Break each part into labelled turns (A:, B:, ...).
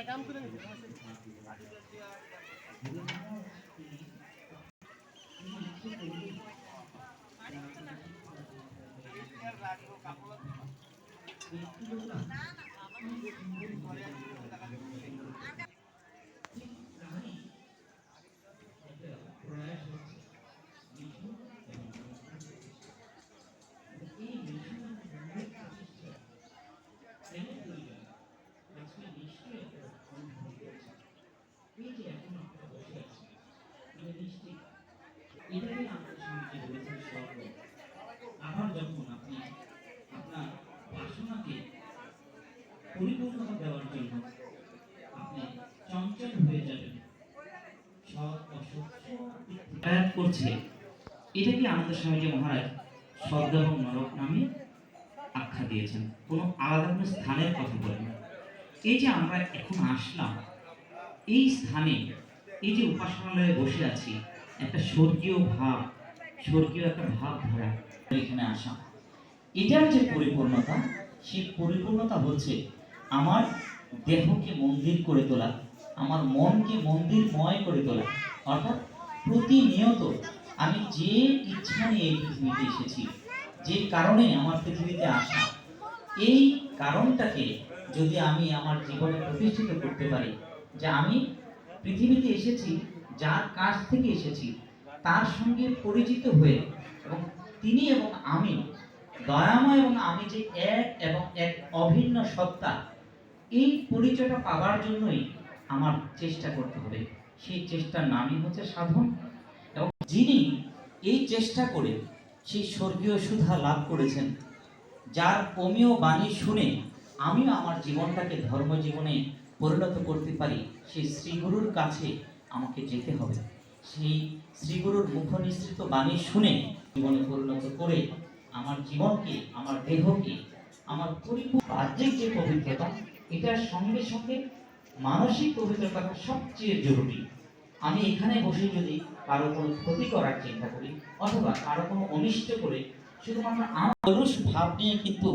A: একটা কাম করে
B: না না এটাকে আমার স্বামীজি বলেছেন স্বর্গ আবার যখন আপনি আপনার বাসনাকে পরিপূর্ণতা দেওয়ার জন্য আপনি চঞ্চল হয়ে যাবেন, সৎ অসত্য করছে এটাকে আমাদের স্বামীজি মহারাজ স্বর্গ এবং নরক নামে আখ্যা দিয়েছেন? কোনো আলাদা কোনো স্থানের কথা বলেন এই যে আমরা এখন আসলাম, এই স্থানে এই যে উপাসনালয়ে বসে আছি একটা স্বর্গীয় ভাব, স্বর্গীয় একটা ভাব ধরা এখানে আসা। এটার যে পরিপূর্ণতা, সেই পরিপূর্ণতা হচ্ছে আমার দেহকে মন্দির করে তোলা, আমার মনকে মন্দিরময় করে তোলা। অর্থাৎ প্রতিনিয়ত আমি যে ইচ্ছা নিয়ে এই পৃথিবীতে এসেছি, যে কারণে আমার পৃথিবীতে আসা, এই কারণটাকে যদি আমি আমার জীবনে প্রতিষ্ঠিত করতে পারি, যে আমি পৃথিবীতে এসেছি যার কাছ থেকে এসেছি, তার সঙ্গে পরিচিত হয়ে এবং তিনি এবং আমি, দয়াময় এবং আমি যে এক এবং এক অভিন্ন সত্তা, এই পরিচয়টা পাওয়ার জন্যই আমার চেষ্টা করতে হবে। সেই চেষ্টার নামই হচ্ছে সাধন। এবং যিনি এই চেষ্টা করে সেই স্বর্গীয় সুধা লাভ করেছেন, যার অমীয় বাণী শুনে আমিও আমার জীবনটাকে ধর্ম জীবনে পরিণত করতে পারি, সেই শ্রীগুরুর কাছে আমাকে যেতে হবে। সেই শ্রীগুরুর মুখ নিঃসৃত বাণী শুনে জীবনে পরিণত করে আমার জীবনকে, আমার দেহকে, আমার পরিপূর্ণ বাহ্যিক যে পবিত্রতা, এটার সঙ্গে সঙ্গে মানসিক পবিত্রতাটা সবচেয়ে জরুরি। আমি এখানে বসে যদি কারও কোনো ক্ষতি করার চিন্তা করি অথবা কারও কোনো অনিষ্ট করে, শুধুমাত্র আমার ভাব নিয়ে কিন্তু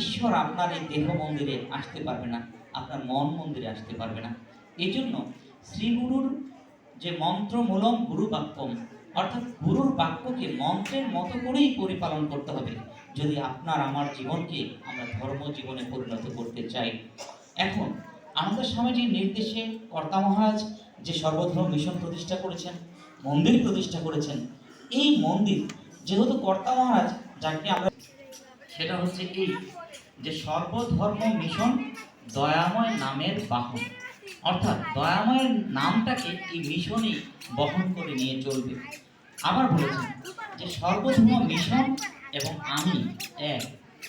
B: ঈশ্বর আপনার এই দেহ মন্দিরে আসতে পারবে না, আপনার মন মন্দিরে আসতে পারবে না। এই জন্য শ্রীগুরুর যে মন্ত্রমূলম গুরু বাক্যম অর্থাৎ গুরুর বাক্যকে মন্ত্রের মতো করেই পরিপালন করতে হবে, যদি আপনার আমার জীবনকে আমরা ধর্ম জীবনে পরিণত করতে চাই। এখন আমাদের স্বামীজির নির্দেশে কর্তা মহারাজ যে সর্বধর্ম মিশন প্রতিষ্ঠা করেছেন, মন্দির প্রতিষ্ঠা করেছেন, এই মন্দির যেহেতু কর্তা মহারাজ যাকে আমরা সেটা হচ্ছে এই যে সর্বধর্ম মিশন দয়াময় নামের বাহন। অর্থাৎ দয়াময়ের নামটাকে এই মিশনই বহন করে নিয়ে চলবে। আবার বলেছেন যে সর্বধর্ম মিশন এবং আমি এক।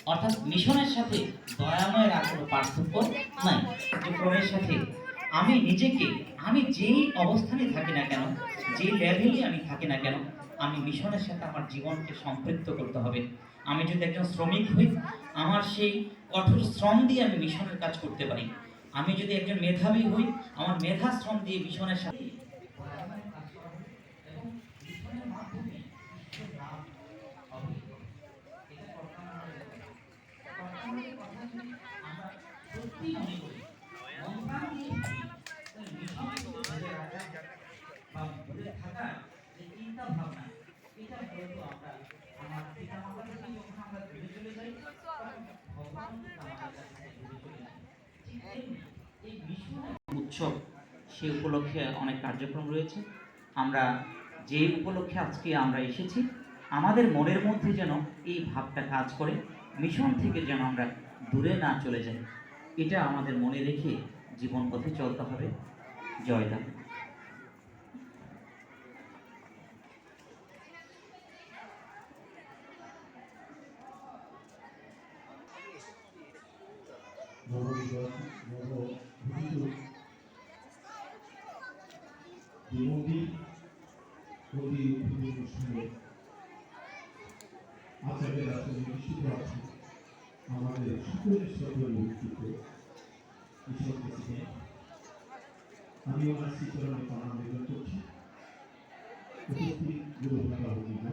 B: অর্থাৎ মিশনের সাথে দয়াময়ের আর কোনো পার্থক্য নাই। কার্যক্রমের সাথে আমি নিজেকে, আমি যেই অবস্থানে থাকি না কেন যে লেভেলে আমি থাকি না কেন, আমি মিশনের সাথে আমার জীবনকে সম্পৃক্ত করতে হবে। আমি যদি একজন শ্রমিক হই, আমার সেই কঠোর শ্রম দিয়ে আমি মিশনের কাজ করতে পারি। আমি যদি একজন মেধাবী হই আমার মেধা শ্রম দিয়ে মিশনের সাথে সত্যি মনে করি মন্ত্রাণ দিয়ে ভাবি, তাহলে মিশনকে ধরে রাখা বা ধরে থাকার যে চিন্তা ভাবনা এটা হয়তো আমরা আমার পিতা মাতার থেকে যখন আমরা দূরে চলে যাই তখন ভগবান আমাদের কাছ থেকে দূরে চলে যায় ঠিক তেমনি এই মিশন উৎসব সে উপলক্ষে অনেক কার্যক্রম রয়েছে। আমরা যে উপলক্ষে আজকে আমরা এসেছি, আমাদের মনের মধ্যে যেন এই ভাবটা কাজ করে, মিশন থেকে যেন আমরা দূরে না চলে যাই, এটা আমাদের মনে রেখে জীবন পথে চলতে হবে। জয়দা
C: জীবনটি প্রতি অনুষ্ঠানে আচার্যের আসলে নিশ্চিত আছে আমাদের সকলের সকল ব্যক্তিত্ব ঈশ্বর প্রেসিডেন্ট আমি ওনার শ্রীচরণে প্রণাম আবেদন করছি। উপস্থিত গুরু ভাগবতীগ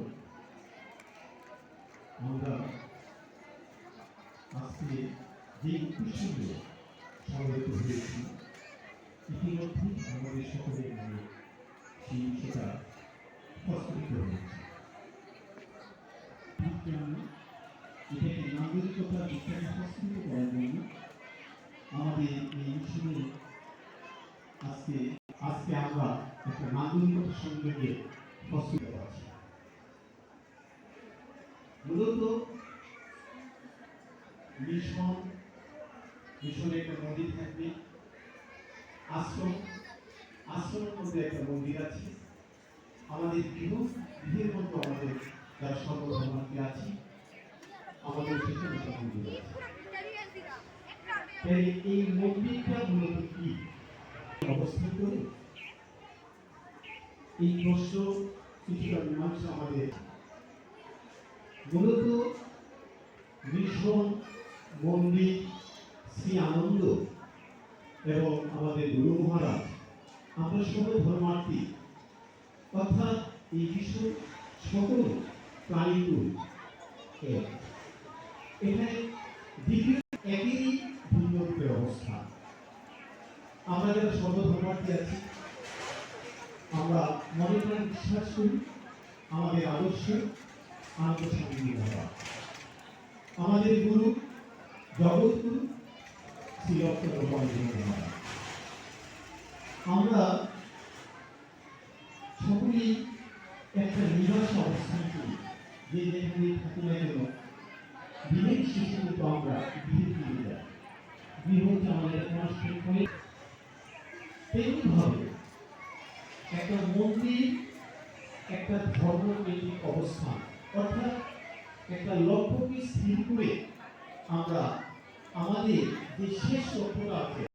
C: আমরা আজকে যে উদ্দেশ্যে সমবেত হয়েছি ইতিমধ্যে আমাদের সকলের সেই সেটা প্রস্ফুটিত হয়েছে বিজ্ঞান এটাকে নাগরিকতা বিজ্ঞান প্রস্ফুটিত করার জন্য আমাদের এই মিশনে আজকে আজকে আমরা একটা নাগরিকতার সঙ্গে প্রস্তুত আছি মূলত মিশন মিশনে একটা মন্দির থাকবে। আশ্রম আশ্রমের মধ্যে একটা মন্দির আছে। আমাদের গৃহ, গৃহের মধ্যে আমাদের যারা সর্বধর্মার্থী আছি, আমাদের সেখানে একটা মন্দির আছে। তাই এই মন্দিরটা মূলত কি? অবস্থান করে এই প্রশ্ন কিছুটা মীমাংসা আমাদের। মূলত মিশন, মন্দির, শ্রী আনন্দ এবং আমাদের গুরু মহারাজ আমরা সকল ধর্মার্থী অর্থাৎ এই বিশ্ব সকল এক। এখানে দ্বিতীয় একই অবস্থা। আমরা যারা সর্বধর্মার্থী আছি, আমরা মনে প্রাণে বিশ্বাস করি, আমাদের আদর্শ সঙ্গী হওয়া আমাদের গুরু, জগৎগুরু শ্রী মহারাজ। আমরা সকলেই একটা নিবাস অবস্থান করি। যে যেখানে থাকি না কেন দিনের শেষে কিন্তু আমরা গৃহে ফিরে যাই। গৃহ হচ্ছে আমাদের কনস্ট্যান্ট হয়ে তেমনিভাবে একটা মন্দির, একটা ধর্মকেন্দ্রিক অবস্থান, অর্থাৎ একটা লক্ষ্যকে স্থির করে আমরা আমাদের যে শেষ লক্ষ্যটা আছে